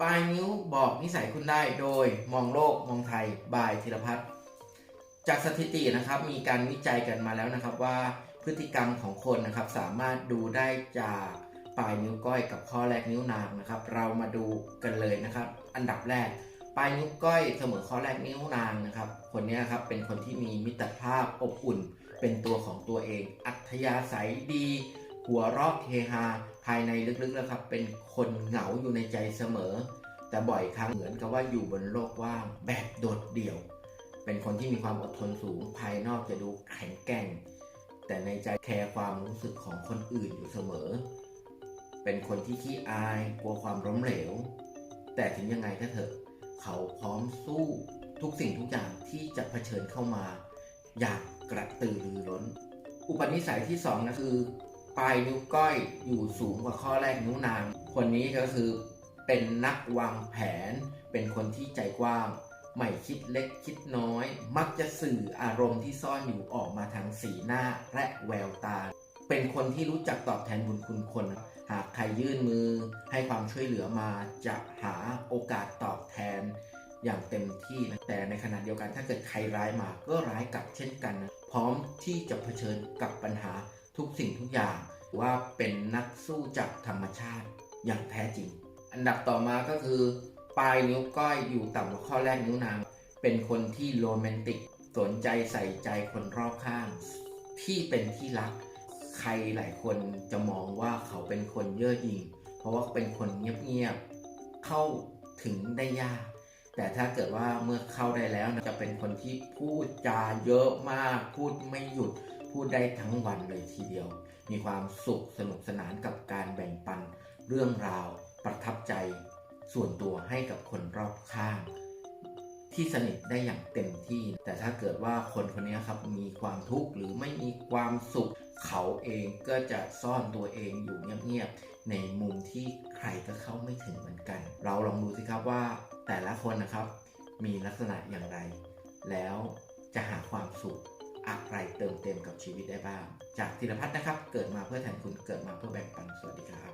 ปลายนิ้วบอกนิสัยคุณได้โดยมองโลกมองไทยบายธีรพัฒน์จากสถิตินะครับมีการวิจัยกันมาแล้วนะครับว่าพฤติกรรมของคนนะครับสามารถดูได้จากปลายนิ้วก้อยกับข้อแรกนิ้วนางนะครับ เรามาดูกันเลยนะครับ อันดับแรก ปลายนิ้วก้อยเสมอข้อแรกนิ้วนางนะครับ คนนี้นครับเป็นคนที่มีมิตรภาพอบอุ่น เป็นตัวของตัวเอง อัธยาศัยดี หัวเราะเฮฮาภายในลึกๆแล้วครับ เป็นคนเหงาอยู่ในใจเสมอ แต่บ่อยครั้งเหมือนกับว่าอยู่บนโลกว่างแบบโดดเดี่ยว เป็นคนที่มีความอดทนสูง ภายนอกจะดูแข็งแกร่ง แต่ในใจแคร์ความรู้สึกของคนอื่นอยู่เสมอ เป็นคนที่ขี้อายกลัวความล้มเหลว แต่ถึงยังไงก็เถอะเขาพร้อมสู้ทุกสิ่งทุกอย่างที่จะเผชิญเข้ามา อย่างกระตือรือร้น อุปนิสัยที่สองนะคือ ปลายนิ้วก้อยอยู่สูงกว่าข้อแรกนิ้วนาง คนนี้ก็คือเป็นนักวางแผน เป็นคนที่ใจกว้าง ไม่คิดเล็กคิดน้อย มักจะสื่ออารมณ์ที่ซ่อนอยู่ออกมาทางสีหน้าและแววตา เป็นคนที่รู้จักตอบแทนบุญคุณคน หากใครยื่นมือให้ความช่วยเหลือมาจะหาโอกาสตอบแทนอย่างเต็มที่นะแต่ในขณะเดียวกันถ้าเกิดใครร้ายมาก็ร้ายกลับเช่นกันนะพร้อมที่จะเผชิญกับปัญหา ทุกสิ่งทุกอย่าง ว่าเป็นนักสู้จากธรรมชาติอย่างแท้จริง อันดับต่อมาก็คือ ปลายนิ้วก้อยอยู่ต่ำกว่าข้อแรกนิ้วนาง เป็นคนที่โรแมนติก สนใจใส่ใจคนรอบข้าง ที่เป็นที่รัก ใครหลายคนจะมองว่าเขาเป็นคนเย่อหยิ่ง เพราะว่าเป็นคนเงียบๆ เข้าถึงได้ยาก แต่ถ้าเกิดว่าเมื่อเข้าได้แล้วนะจะเป็นคนที่พูดจาเยอะมาก พูดไม่หยุด พูดได้ทั้งวันเลยทีเดียว มีความสุขสนุกสนานกับการแบ่งปัน เรื่องราวประทับใจ ส่วนตัวให้กับคนรอบข้าง ที่สนิทได้อย่างเต็มที่ แต่ถ้าเกิดว่าคนคนนี้ครับมีความทุกข์หรือไม่มีความสุข เขาเองก็จะซ่อนตัวเองอยู่เงียบๆในมุมที่ใครก็เข้าไม่ถึงเหมือนกัน เราลองดูสิครับว่าแต่ละคนนะครับ มีลักษณะอย่างไร แล้วจะหาความสุข อะไรเติมเต็มกับชีวิตได้บ้าง จากธีรพัฒน์นะครับ เกิดมาเพื่อแทนคุณเกิดมาเพื่อแบ่งปันสวัสดีครับ